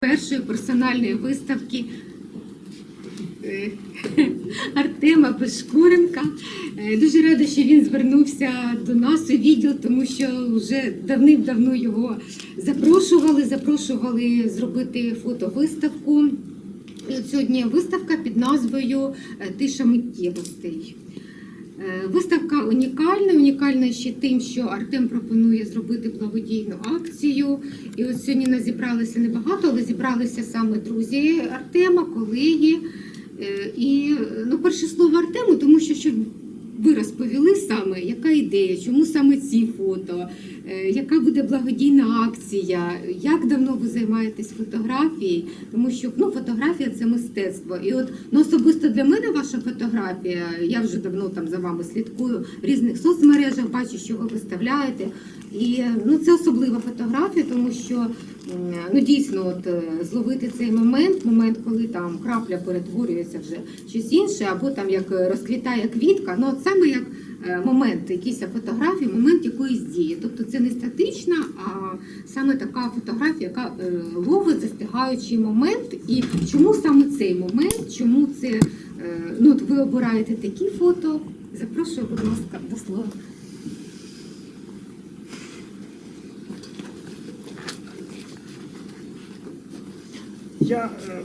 першої персональної виставки е, Артема Пешкуренка. Е, Дуже рада, що він звернувся до нас у відділ, тому що вже давним-давно його запрошували, запрошували зробити фотовиставку. І от сьогодні виставка під назвою е, Тиша миттєвостей. Е, Виставка унікальна, унікальна ще тим, що Артем пропонує зробити благодійну акцію. І от сьогодні нас зібралися небагато, але зібралися саме друзі Артема, колеги. Е, І ну, перше слово Артему, тому що щоб ви розповіли саме, яка ідея, чому саме ці фото, е, яка буде благодійна акція, як давно ви займаєтесь фотографією, тому що ну, фотографія це мистецтво. І от ну, особисто для мене ваша фотографія, я вже давно там за вами слідкую в різних соцмережах, бачу, що ви виставляєте. І ну, це особлива фотографія, тому що ну, дійсно от, е, зловити цей момент, момент, коли там крапля перетворюється вже щось інше, або там як е, розквітає квітка, ну от саме як е, момент, якийсь фотографії, момент якоїсь дії. Тобто це не статична, а саме така фотографія, яка ловить застигаючий момент. І чому саме цей момент, чому це ну, от ви обираєте такі фото? Запрошую, будь ласка, до слова. Я е,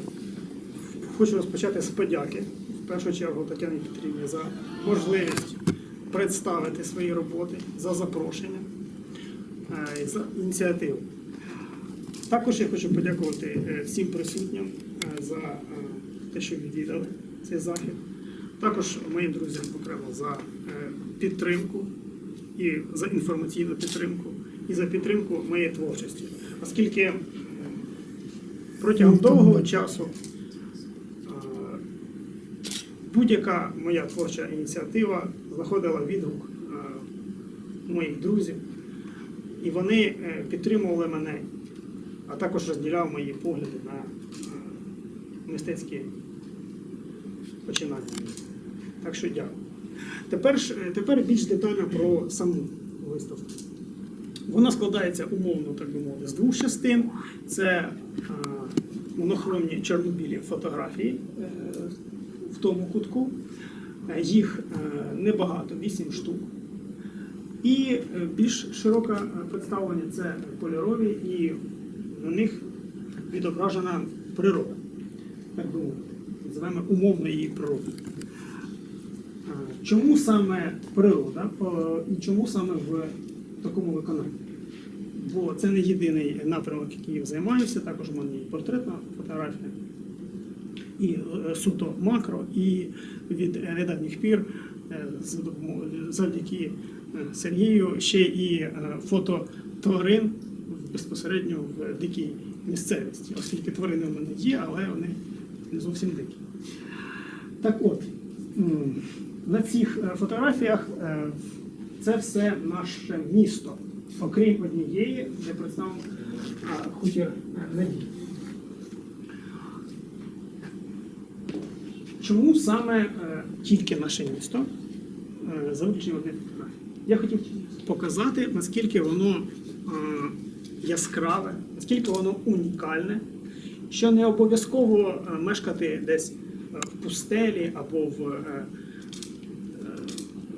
хочу розпочати з подяки. В першу чергу Тетяні Петрівні за можливість представити свої роботи, за запрошення е, за ініціативу. Також я хочу подякувати е, всім присутнім за те, що відвідали цей захід. Також моїм друзям окремо за підтримку і за інформаційну підтримку, і за підтримку моєї творчості. Оскільки протягом довгого часу е, будь-яка моя творча ініціатива знаходила відгук е, моїх друзів, і вони е, підтримували мене, а також розділяв мої погляди на мистецькі починання. Так що дякую. Тепер, тепер більш детально про саму виставку. Вона складається умовно, так би мовити, з двох частин. Це монохромні чорнобілі фотографії е, в тому кутку. Е, Їх е, небагато, 8 штук. І е, більш широке е, представлення це кольорові, і на них відображена природа. Так би мовити, називаємо умовно її природу. Е, Чому саме природа е, і чому саме в такому виконанні? Бо це не єдиний напрямок, яким я займаюся, також в мене є портретна фотографія. І е, суто макро, і від недавніх пір е, завдяки е, Сергію ще і фото тварин безпосередньо в дикій місцевості, оскільки тварини в мене є, але вони не зовсім дикі. Так от, на цих фотографіях це все наше місто, окрім однієї, де представлено е, хутір Надії. Чому саме е, тільки наше місто за виключенням однієї фотографії? Я хотів показати, наскільки воно е, яскраве, наскільки воно унікальне, що не обов'язково е, мешкати десь в пустелі або в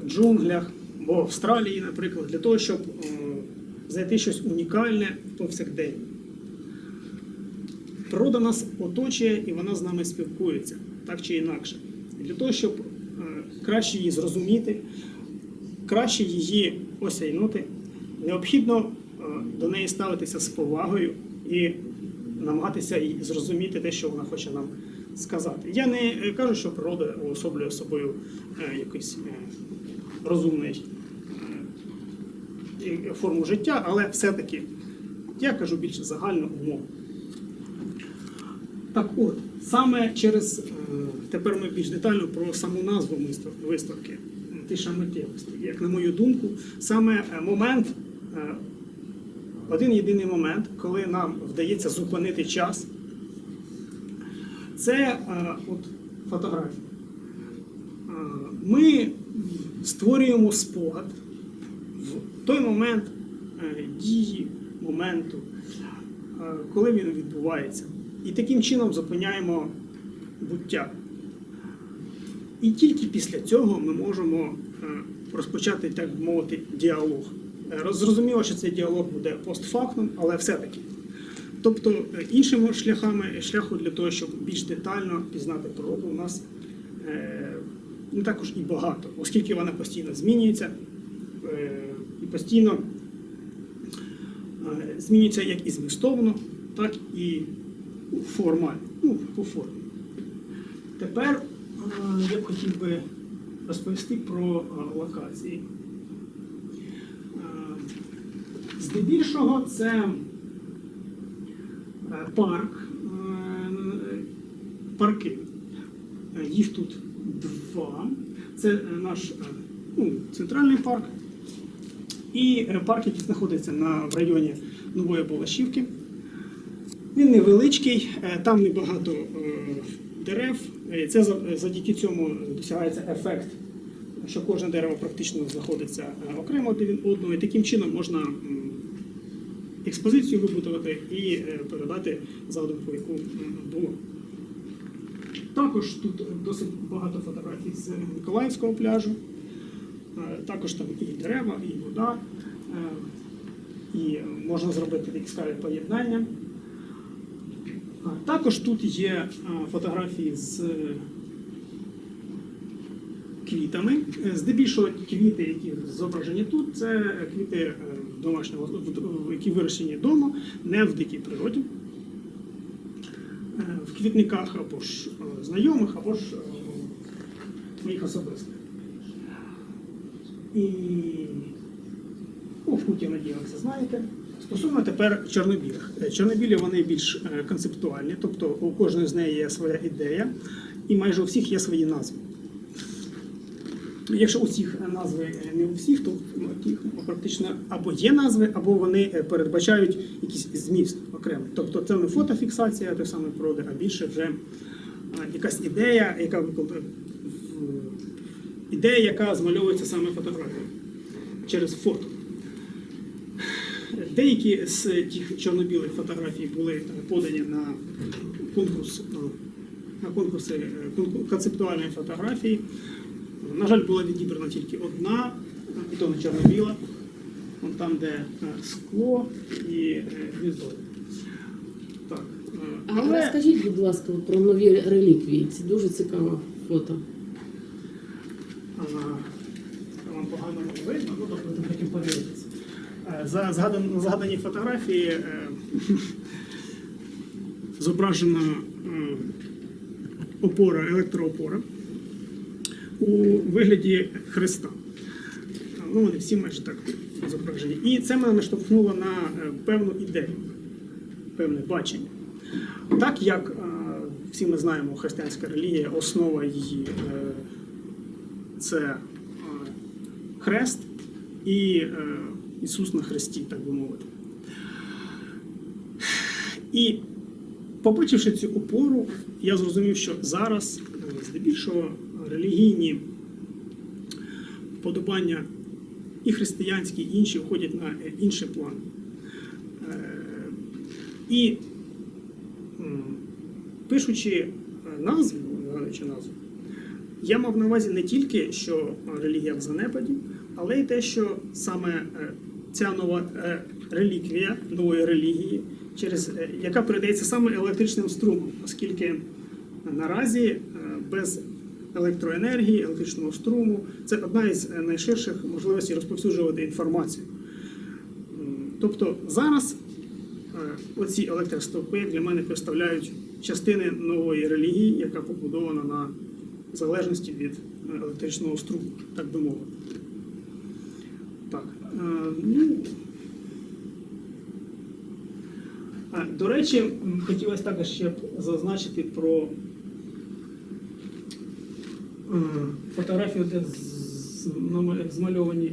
джунглях, або в Австралії, наприклад, для того, щоб знайти щось унікальне повсякдень. Природа нас оточує і вона з нами спілкується так чи інакше. Для того, щоб е, краще її зрозуміти, краще її осяйнути, необхідно е, до неї ставитися з повагою і намагатися зрозуміти те, що вона хоче нам сказати. Я не е, кажу, що природа уособлює собою якийсь розумний і форму життя, але все-таки я кажу більше загальну умову. Так от, саме через е, тепер ми більш детально про саму назву виставки Тиша миттєвості. Як на мою думку, саме е, момент, е, один єдиний момент, коли нам вдається зупинити час, це от фотографія. Ми створюємо спогад той момент е, дії, моменту, е, коли він відбувається. І таким чином зупиняємо буття. І тільки після цього ми можемо е, розпочати, так би мовити, діалог. Зрозуміло, що цей діалог буде постфактум, але все-таки. Тобто іншими шляхами, шляху для того, щоб більш детально пізнати природу, у нас не також і багато, оскільки вона постійно змінюється постійно е, змінюється як і змістовно, так і формально, ну, по формі. Тепер е, я б хотів би розповісти про е, локації. Здебільшого це парк, парки. Їх тут два. Це наш ну, центральний парк і парк, який знаходиться на, в районі Нової Балашівки. Він невеличкий, е, там небагато е, дерев. Е, Це завдяки цьому досягається ефект, що кожне дерево практично знаходиться окремо від одного, і таким чином можна експозицію вибудувати і передати задумку, яку було. Також тут досить багато фотографій з Миколаївського пляжу. Е, Також там і дерева, і вода, е, і можна зробити такі цікаві поєднання. Також тут є е, фотографії з квітами. Здебільшого квіти, які зображені тут, це квіти домашнього, які вирощені вдома, не в дикій природі. В квітниках або ж знайомих, або ж моїх особистих. І ну, в Куті, надію, ви це знаєте. Стосовно тепер чорнобілих. Е, Чорнобілі вони більш е, концептуальні, тобто у кожної з неї є своя ідея, і майже у всіх є свої назви. Якщо у всіх назви е, не у всіх, то ну, тих практично або є назви, або вони передбачають якийсь зміст окремий. Тобто це не фотофіксація той самої природи, а більше вже якась ідея, яка ідея, яка змальовується саме фотографією через фото. Деякі з тих чорно-білих фотографій були подані на конкурс е, на конкурси е, концептуальної фотографії. На жаль, була відібрана тільки одна, і то не чорно-біла. Там, де е, скло і гніздо. Так. А Але розкажіть, будь ласка, про нові реліквії. Це дуже цікаве фото. Вам погано видно, ну тобто хотів подивитися. Е, За згадан- на згаданій фотографії е, зображена е, опора, електроопора у вигляді хреста. Ну, вони всі майже так зображені. І це мене наштовхнуло на певну ідею, певне бачення. Так як всі ми знаємо, християнська релігія, основа її це е, хрест і е, Ісус на хресті, так би мовити. І побачивши цю опору, я зрозумів, що зараз е, здебільшого релігійні вподобання і християнські, і інші входять на інший план. І пишучи назву, згадуючи назву, я мав на увазі не тільки, що релігія в занепаді, але й те, що саме е, ця нова е, реліквія нової релігії, через, е, яка передається саме електричним струмом, оскільки наразі е, без електроенергії, електричного струму це одна із е, найширших можливостей розповсюджувати інформацію. Тобто зараз е, оці електростовпи для мене представляють частини нової релігії, яка побудована на залежності від е, електричного струму, так би мовити. Так. е, Ну, до речі, хотілося також ще зазначити про е, фотографію, де змальовані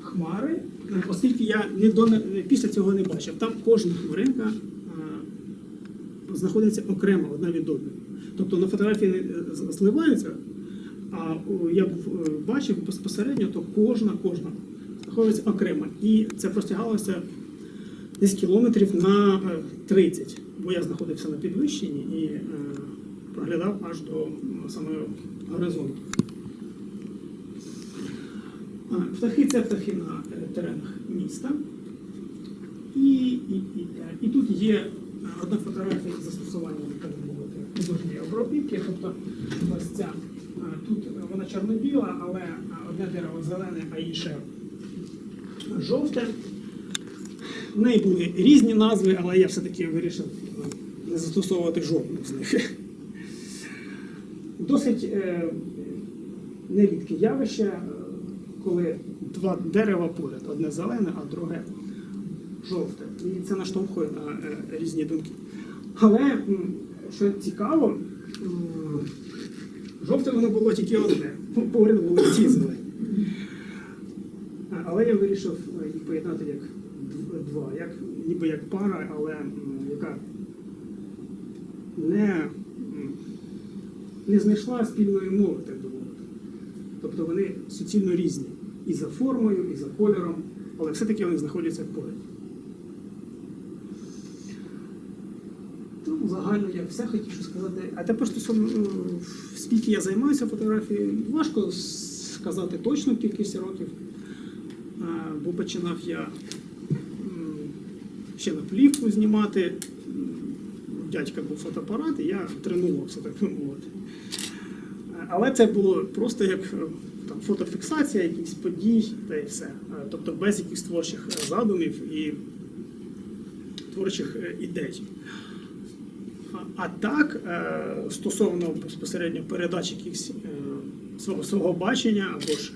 хмари, оскільки я не до, після цього не бачив. Там кожна хмаринка знаходиться окремо одна від одної. Тобто на фотографії е, зливаються, а я е, бачив безпосередньо, то кожна, кожна знаходиться окремо. І це простягалося десь кілометрів на е, 30. бо я знаходився на підвищенні і е, проглядав аж до самого горизонту. Птахи це птахи на е, теренах міста. І, і, і, е, і тут є е, одна фотографія із застосуванням, так художньої обробітки. Тобто ось ця. Тут вона чорно-біла, але одне дерево зелене, а інше жовте. В неї були різні назви, але я все-таки вирішив не застосовувати жодну з них. Досить е, нерідке явище, е, коли два дерева поряд, одне зелене, а друге жовте. І це наштовхує на е, різні думки. Але що цікаво, жовте воно було тільки одне, поряд були ці зелені. Але я вирішив е, їх поєднати як два, як, ніби як пара, але яка не, не знайшла спільної мови, так би мовити. Тобто вони суцільно різні і за формою, і за кольором, але все-таки вони знаходяться поряд. Тому загально я все хотів сказати. А тепер стосовно скільки я займаюся фотографією, важко сказати точну кількість років, бо починав я ще на плівку знімати. Дядька був фотоапарат, і я тренувався, так би мовити. Але це було просто як е, там, фотофіксація якихось подій та і все. Тобто без якихось творчих е, задумів і творчих е, ідей. А- так, е, стосовно безпосередньо передачі якихось е, свого, свого бачення або ж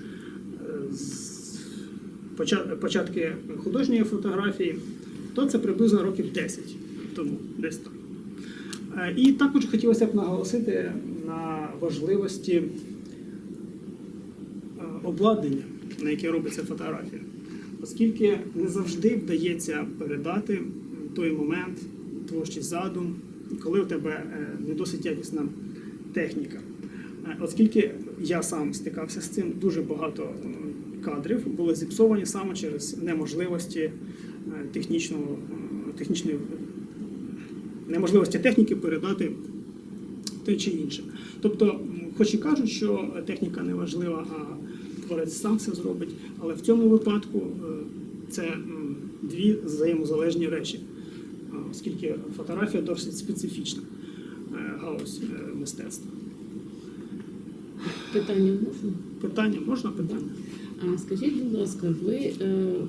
е, початки художньої фотографії, то це приблизно років 10 тому, десь так. І також хотілося б наголосити на важливості обладнання, на яке робиться фотографія. Оскільки не завжди вдається передати той момент, творчий задум, коли у тебе е, не досить якісна техніка. Е, Оскільки я сам стикався з цим, дуже багато е, кадрів були зіпсовані саме через неможливості технічного, технічної неможливості техніки передати те чи інше. Тобто, хоч і кажуть, що техніка не важлива, а творець сам все зробить, але в цьому випадку це дві взаємозалежні речі, оскільки фотографія досить специфічна е, галузь е, мистецтва. Питання можна? Питання можна питання? А скажіть, будь ласка, ви е,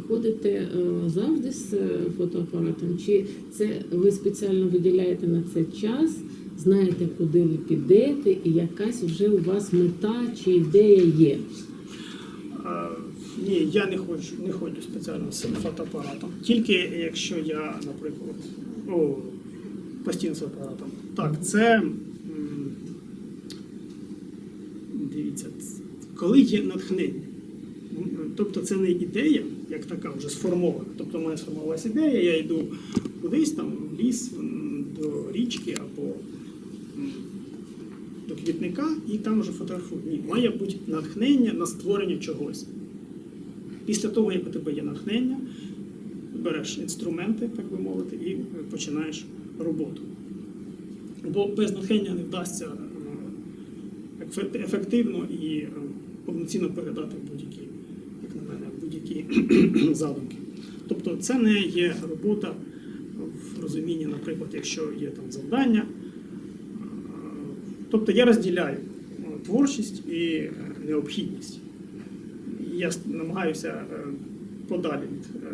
ходите е, завжди з е, фотоапаратом? Чи це ви спеціально виділяєте на це час, знаєте, куди ви підете, і якась вже у вас мета чи ідея є? Ні, я не хочу, не ходжу спеціально з фотоапаратом. Тільки якщо я, наприклад, о, постійно з фотоапаратом. Так, це дивіться, коли є натхнення. Тобто це не ідея, як така вже сформована. Тобто в мене сформувалася ідея, я йду кудись там в ліс, до річки або до квітника і там вже фотографую. Ні, має бути натхнення на створення чогось. Після того, як у тебе є натхнення, береш інструменти, так би мовити, і починаєш роботу. Бо без натхнення не вдасться е, ефективно і е, повноцінно передати будь-які, як на мене, будь-які задумки. Тобто це не є робота в розумінні, наприклад, якщо є там завдання. Е, Тобто я розділяю творчість і необхідність. Я намагаюся е, подалі від е,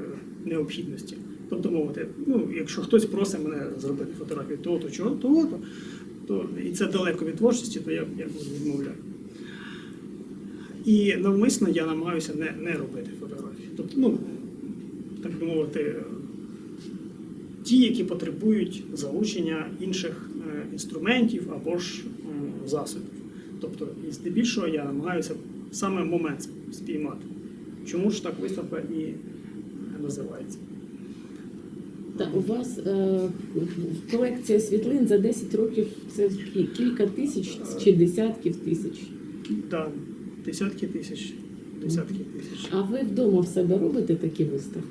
необхідності. Тобто мовити, ну, якщо хтось просить мене зробити фотографію того, то чого, того, то, то і це далеко від творчості, то я, я відмовляю. І навмисно я намагаюся не, не робити фотографії. Тобто, ну, так би мовити, ті, які потребують залучення інших е, інструментів або ж засобів. Тобто, і здебільшого я намагаюся саме момент спіймати. Чому ж так виставка і називається? Та у вас е, колекція світлин за 10 років це кілька тисяч чи десятків тисяч. Так, десятки тисяч. Десятки тисяч. А ви вдома в себе робите такі виставки?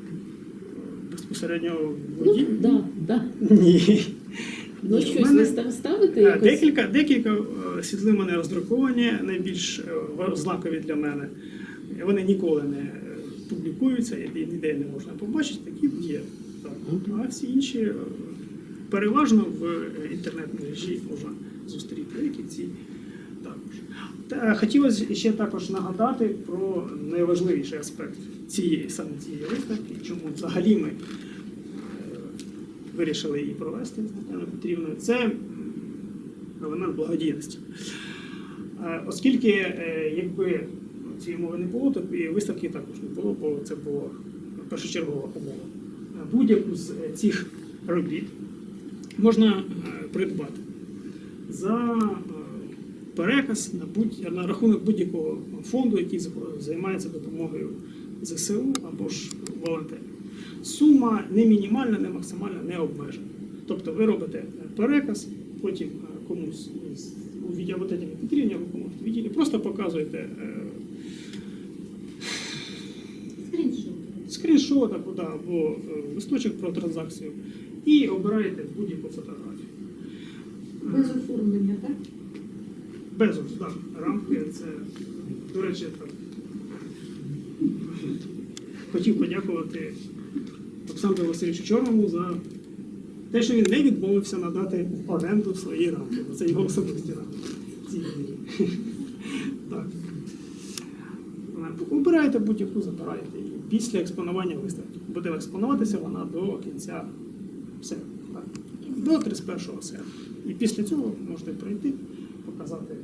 Безпосередньо в Ну, да, да. Ні. Ну, Ні, щось мене- ви ставите Е, якось? Декілька, декілька е, світлин мене роздруковані, найбільш е, знакові для мене. Вони ніколи не е, публікуються, і ніде не можна побачити, такі є. А всі інші е, переважно в е, інтернет-мережі можна зустріти, як і ці також. Та хотілося ще також нагадати про найважливіший аспект цієї саме цієї виставки, чому взагалі ми вирішили її провести з Петрівною. Це елемент благодійності. Оскільки, якби цієї мови не було, то і виставки також не було, бо це була першочергова умова. Будь-яку з е, цих робіт можна е, придбати за е, переказ на, будь, на рахунок будь-якого фонду, який займається допомогою ЗСУ або ж волонтерів. Сума не мінімальна, не максимальна, не обмежена. Тобто ви робите переказ, потім комусь із- у відділі або Тетяні Петрівні, або комусь в відділі, просто показуєте е, Скріншот. або, да, або е, листочок про транзакцію і обираєте будь-яку фотографію. Без оформлення, так? Безус, так. Рамки це, до речі, так. Хотів подякувати Олександру Васильовичу Чорному за те, що він не відмовився надати в оренду свої рамки. бо Це його особисті рамки. Так. Обираєте будь-яку, забираєте її. Після експонування виставки. Буде експонуватися вона до кінця серпня. До 31 серпня. І після цього можете прийти, показати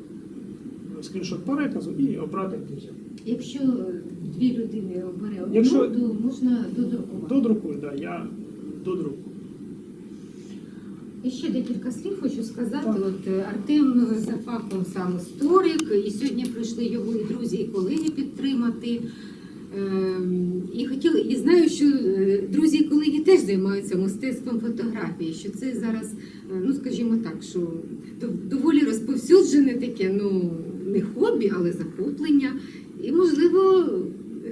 скріншот переказу і обрати бюджет. Якщо дві людини обере одну, Якщо- то можна додрукувати. Додрукую, так, я додруку. І ще декілька слів хочу сказати. От е, Артем за фахом сам історик, і сьогодні прийшли його і друзі, і колеги підтримати. Ем, І хотіли, і знаю, що е, друзі і колеги теж займаються мистецтвом фотографії, що це зараз, е, ну скажімо так, що доволі розповсюджене таке, ну не хобі, але захоплення. І можливо,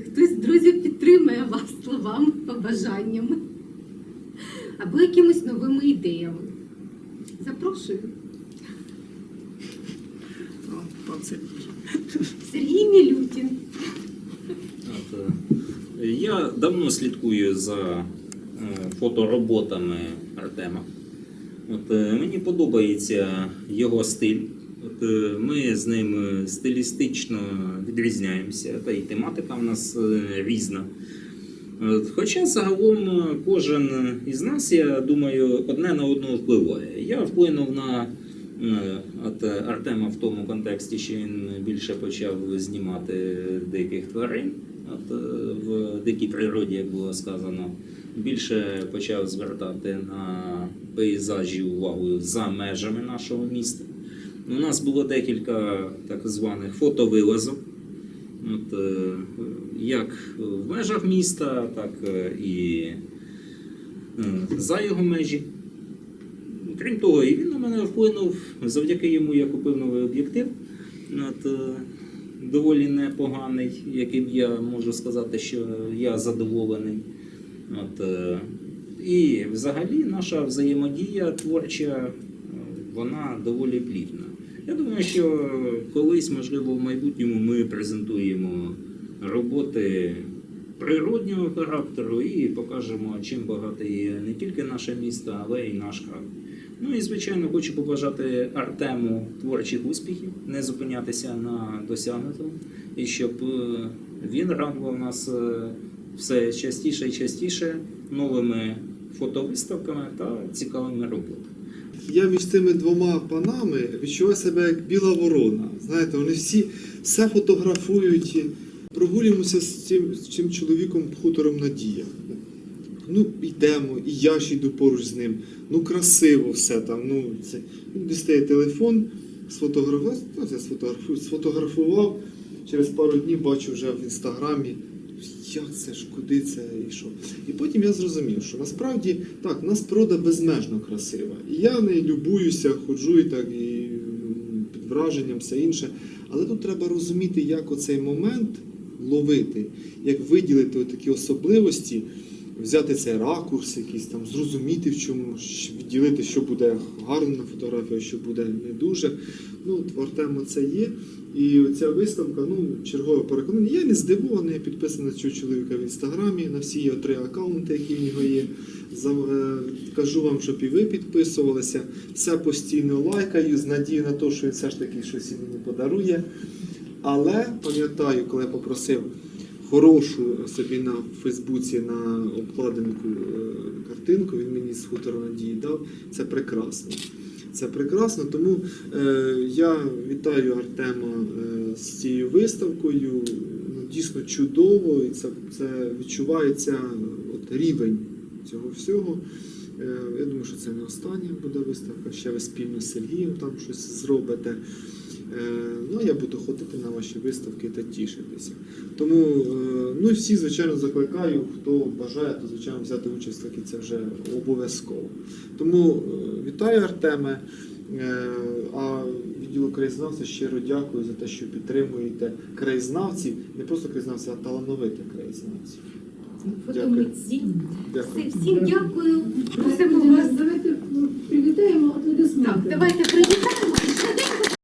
хтось з друзів підтримує вас словами, побажаннями або якимись новими ідеями. Запрошую. Сергій. Мілютін. Е, Я давно слідкую за е, фотороботами Артема. От, е, мені подобається його стиль. От, ми з ним стилістично відрізняємося, та й тематика в нас різна. От, Хоча загалом е, кожен із нас, я думаю, одне на одного впливає. Я вплинув на е, от е, Артема в тому контексті, що він більше почав знімати диких тварин. От е, в дикій природі, як було сказано, більше почав звертати на пейзажі увагу за межами нашого міста. У нас було декілька так званих фотовилазок. От, е, як в межах міста, так е, і е, за його межі. Крім того, і він на мене вплинув. Завдяки йому я купив новий об'єктив. Е, доволі непоганий, яким я можу сказати, що я задоволений. От, е, і взагалі наша взаємодія творча, е, вона доволі плідна. Я думаю, що колись, можливо, в майбутньому ми презентуємо роботи природнього характеру і покажемо, чим багате є не тільки наше місто, але й наш край. Ну і звичайно хочу побажати Артему творчих успіхів, не зупинятися на досягнутому, і щоб е, він радував нас е, все частіше і частіше новими фотовиставками та цікавими роботами. Я між цими двома панами відчуваю себе як біла ворона. Знаєте, вони всі все фотографують. Прогулюємося з цим, з цим чоловіком хутором Надія. Ну, йдемо, і я ж йду поруч з ним. Ну, красиво все там. Ну, це... Він дістає телефон, сфотографував, ну, я сфотографую, сфотографував. Через пару днів бачу вже в інстаграмі, як це ж, куди це і що. І потім я зрозумів, що насправді так, у нас природа безмежно красива. І я нею любуюся, ходжу і так, і під враженням, все інше. Але тут треба розуміти, як оцей момент ловити, як виділити такі особливості. взяти цей ракурс, якийсь там, зрозуміти в чому, відділити, що буде гарно на фотографії, що буде не дуже. Ну, в Артема це є. І ця виставка, ну, чергове переконання. Я не здивований, я підписаний на цього чоловіка в інстаграмі, на всі його три аккаунти, які в нього є. Е, кажу вам, щоб і ви підписувалися. Все постійно лайкаю, з надією на те, що він все ж таки щось мені подарує. Але пам'ятаю, коли я попросив хорошу собі на Фейсбуці на обкладинку е, картинку, він мені з хутору надії дав. Це прекрасно. Це прекрасно, тому е, я вітаю Артема е, з цією виставкою. Ну, дійсно чудово, і це, це відчувається от, рівень цього всього. Е, я думаю, що це не остання буде виставка. Ще ви спільно з Сергієм там щось зробите. Е, ну, я буду ходити на ваші виставки та тішитися. Тому е, ну, всі, звичайно, закликаю, хто бажає, то звичайно взяти участь, так і це вже обов'язково. Тому е, вітаю Артеме. А відділу краєзнавця щиро дякую за те, що підтримуєте краєзнавців, не просто краєзнавців, а талановитих краєзнавців. Дякую. Всім дякую. Просимо вас. Давайте привітаємо аплодисменти. Так, давайте